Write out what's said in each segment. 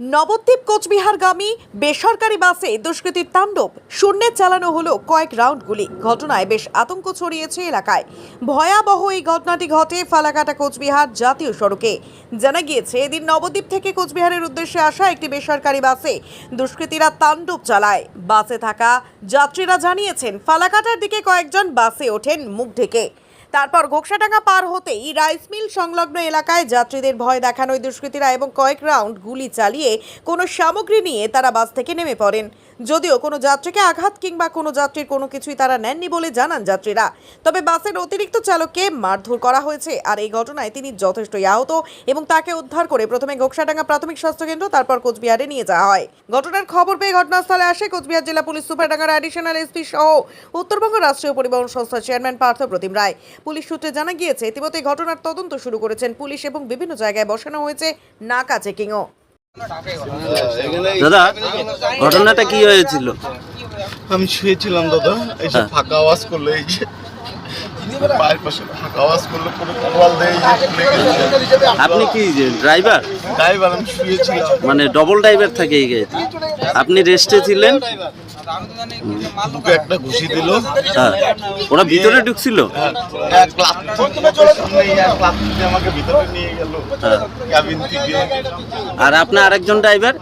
নবদ্বীপ কোচবিহারগামী বেসরকারি বাসে দুষ্কৃতীর তাণ্ডব। শূন্যে চালানো হলো কয়েক রাউন্ড গুলি। ঘটনায় বেশ আতঙ্ক ছড়িয়েছে এলাকায়। ভয়াবহ এই ঘটনাটি ঘটে ফালাকাটা কোচবিহার জাতীয় সড়কে। জানা গিয়েছে, এদিন নবদ্বীপ থেকে কোচবিহারের উদ্দেশ্যে আসা একটি বেসরকারি বাসে দুষ্কৃতীরা তাণ্ডব চালায়। বাসে থাকা যাত্রীরা জানিয়েছেন, ফালাকাটার দিকে কয়েকজন বাসে ওঠেন মুখ ঢেকে। তারপর ঘোকসাডাঙ্গা পার হতেই রাইস মিল সংলগ্ন এলাকায় যাত্রীদের ভয় দেখানোয় দুষ্কৃতীরা এবং কয়েক রাউন্ড গুলি চালিয়ে কোনো সামগ্রী নিয়ে তারা বাস থেকে নেমে পড়েন। যদিও কোনো যাত্রীকে আঘাত কিংবা কোনো যাত্রীর কোনো কিছুই তারা নেননি বলে জানান যাত্রীরা। তবে বাসের অতিরিক্ত চালককে মারধর করা হয়েছে আর এই ঘটনায় তিনি যথেষ্টই আহত এবং তাকে উদ্ধার করে প্রথমে ঘোকসাডাঙ্গা প্রাথমিক স্বাস্থ্যকেন্দ্র তারপর কোচবিহারে নিয়ে যাওয়া হয়। ঘটনার খবর পেয়ে ঘটনাস্থলে আসে কোচবিহার জেলা পুলিশ সুপারডাঙ্গার অ্যাডিশনাল এসপি সহ উত্তরবঙ্গ রাষ্ট্রীয় পরিবহন সংস্থার চেয়ারম্যান পার্থ প্রতিম রায়। পুলিশ সূত্রে জানা গিয়েছে ইতিমধ্যে ঘটনার তদন্ত শুরু করেছেন পুলিশ এবং বিভিন্ন জায়গায় বসানো হয়েছে নাকা চেকিংও। দাদা ঘটনাটা কি হয়েছিল? আমি শুয়েছিলাম দাদা। এই যে হ্যাঁ। ফাঁকা আওয়াজ করল এই যে পাশে আওয়াজ করল পুরো দিয়ে। আপনি কি ড্রাইভার? ড্রাইভার আমি শুয়েছিলাম। মানে ডবল ড্রাইভার থাকে এই গাড়িতে। আপনি রেস্টে ছিলেন? বুকে একটা ঘুষি দিল। হ্যাঁ। ওরা ভিতরে ঢুকছিল? হ্যাঁ, আমাকে ভিতরে নিয়ে গেল। হ্যাঁ। আর আপনার আরেকজন ড্রাইভার?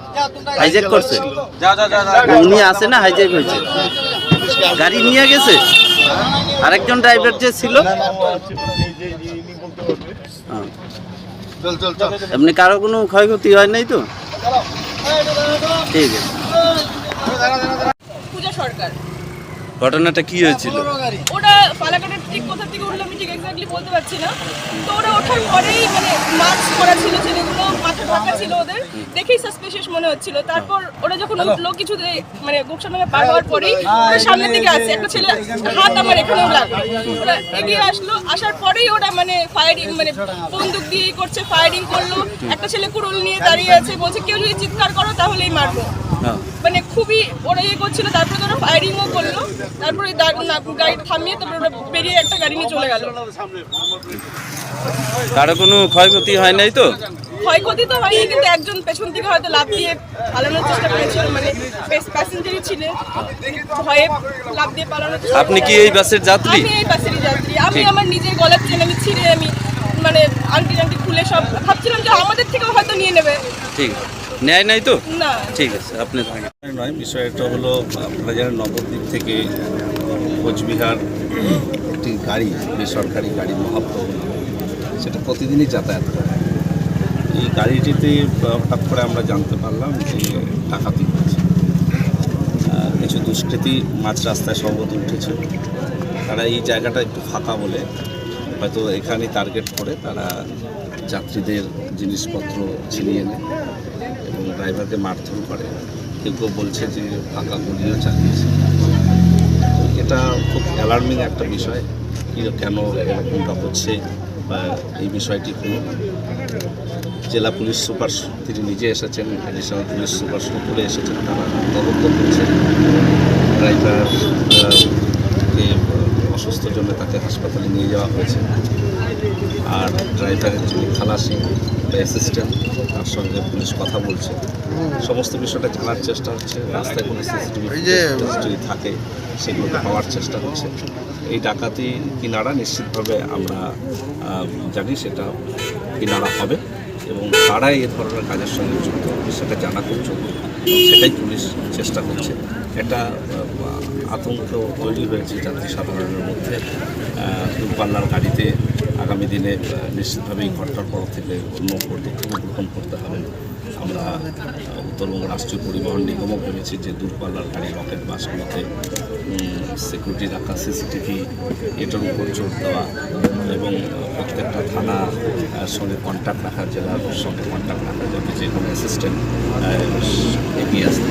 হাইজ্যাক করছে? উনি আছে না হাইজ্যাক হয়েছে? গাড়ি নিয়ে গেছে? আরেকজন ড্রাইভার যে ছিল। হ্যাঁ। চল চল চল। এমনি কারও কোনো ক্ষয়ক্ষতি হয় নাই তো? ঠিক আছে। ঘটনাটা কি হয়েছিল? ওরা ফালাকাটের ঠিক কোথা থেকে উঠল আমি ঠিক এক্স্যাক্টলি বলতে পারছি না। তো ওরা ওঠার পরেই মানে মাস্ক করা ছিল ছেলেগুলো। ঢাকা ছিল ওদের দেখেই সাসপিশিয়াস মনে হচ্ছিল। তারপর ওরা যখন উঠল কিছু দে- মানে গোকসানামে পার হওয়ার পরেই ওরা সামনের দিকে আসছে একটা ছেলে হাত আমার এখানেও লাগল ওরা এগিয়ে আসলো আসার পরেই ওরা মানে ফায়ারিং মানে বন্দুক দিয়ে করছে ফায়ারিং করল। একটা ছেলে কুড়ুল নিয়ে দাঁড়িয়ে আছে বলছে কেউ যদি চিৎকার করো তাহলেই মারবো। হ্যাঁ। মানে খুবই ওরা ইয়ে করছিল তারপরে ওরা ফায়ারিংও করল। তারপরে গাড়িটা থামিয়ে তারপরে ওরা বেরিয়ে একটা গাড়ি নিয়ে চলে গেল। কারও কোনো ক্ষয়ক্ষতি হয় নাই তো? ক্ষয়ক্ষতি তো হয়নি কিন্তু একজন পেছন থেকে হয়তো লাভ দিয়ে পালানোর চেষ্টা করেছিল মানে প্যাসেঞ্জারই ছিল। ভয়ে লাভ দিয়ে পালানোর আপনি কি এই বাসের যাত্রী? আমি এই বাসেরই যাত্রী। আমি আমার নিজের গলার চেন আমি ছিঁড়ে আমি মানে আংটি টাংটি খুলে সব ভাবছিলাম যে আমাদের থেকেও হয়তো নিয়ে নেবে। ঠিক। আছে নেয় নাই তো? না। ঠিক আছে আপনি নয় বিষয়টা হলো আপনারা জানেন নবদ্বীপ থেকে কোচবিহার একটি গাড়ি বেসরকারি গাড়ি মহাপ্রভু সেটা প্রতিদিনই যাতায়াত করে। এই গাড়িটিতে হঠাৎ করে আমরা জানতে পারলাম যে ডাকাতি হয়েছে। কিছু দুষ্কৃতী মাঝ রাস্তায় সম্ভবত উঠেছে। তারা এই জায়গাটা একটু ফাঁকা বলে হয়তো এখানেই টার্গেট করে। তারা যাত্রীদের জিনিসপত্র ছিনিয়ে নেয় এবং ড্রাইভারকে মারধর করে। কেউ কেউ বলছে যে ফাঁকা গুলিও চালিয়েছে। এটা খুব অ্যালার্মিং একটা বিষয়। কেন এরকমটা হচ্ছে বা এই বিষয়টি কোনো? জেলা পুলিশ সুপার তিনি নিজে এসেছেন অ্যাডিশনাল পুলিশ সুপার করে এসেছেন তারা তদন্ত করছেন ড্রাইভার কে অসুস্থ জন্য তাকে হাসপাতালে নিয়ে যাওয়া হয়েছে। আর ড্রাইভারের যিনি খালাসি অ্যাসিস্ট্যান্ট তার সঙ্গে পুলিশ কথা বলছে। সমস্ত বিষয়টা জানার চেষ্টা হচ্ছে। রাস্তায় কোনো সিসিটিভি যদি থাকে সেগুলোকে পাওয়ার চেষ্টা হচ্ছে। এই ডাকাতি কিনারা নিশ্চিতভাবে আমরা জানি সেটা কিনারা হবে। এবং তারাই এ ধরনের কাজের সঙ্গে যুক্ত, সেটা জানা খুব জরুরি। সেটাই পুলিশ চেষ্টা করছে। একটা আতঙ্ক তৈরি হয়েছে যাত্রী সাধারণের মধ্যে দূরপাল্লার গাড়িতে আগামী দিনে নিশ্চিতভাবেই নিশ্চিতভাবে ঘটনার পর থেকে অন্য পদক্ষেপ গ্রহণ করতে হবে আমরা উত্তরবঙ্গ রাষ্ট্রীয় পরিবহন নিগমও ভেবেছি যে দূরপাল্লার গাড়ি, রকেট, বাসগুলোতে সিকিউরিটি রাখা সিসিটিভি এটার উপর জোর দেওয়া এবং প্রত্যেকটা থানা সঙ্গে কন্ট্যাক্ট রাখা, জেলার সঙ্গে কন্ট্যাক্ট রাখা যাতে যে কোনো অ্যাসিস্ট্যান্ট এগিয়ে আসতে